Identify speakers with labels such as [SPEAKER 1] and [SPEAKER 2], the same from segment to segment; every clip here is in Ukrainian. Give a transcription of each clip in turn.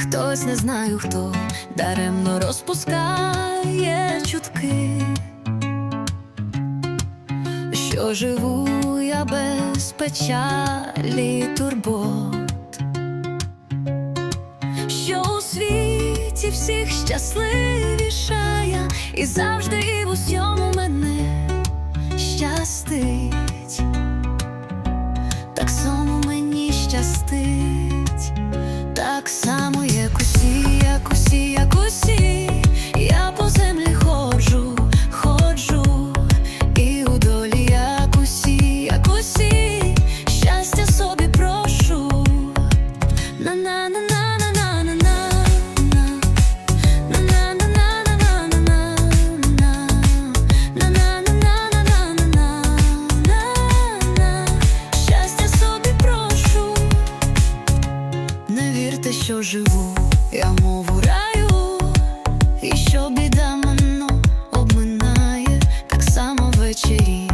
[SPEAKER 1] Хтось не знаю хто даремно розпускає чутки, що живу я без печалі турбот, що у світі всіх щасливішая, і завжди і в усьому мене щастить, так само мені щастить. Вірте, що живу, я мову раю, і що біда мене обминає, так само ввечері.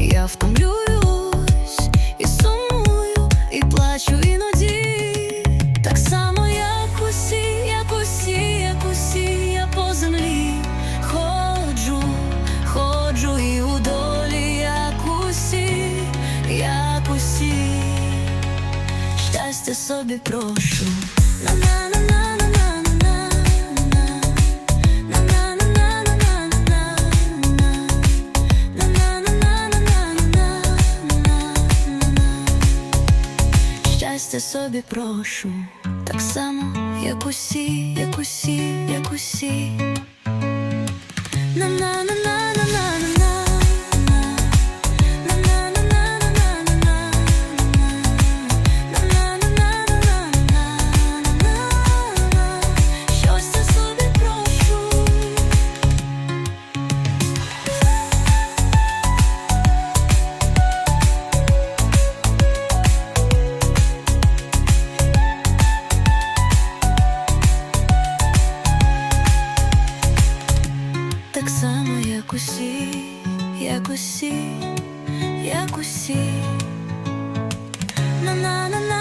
[SPEAKER 1] Я втомлююсь і сумую, і плачу іноді, так само, як усі, як усі, як усі, я по землі ходжу, ходжу і у долі, як усі, як усі щастя собі прошу. Щастя собі прошу, так само, як усі, як усі, як усі. Щастя Так само, як усі, як усі, як усі. На на на на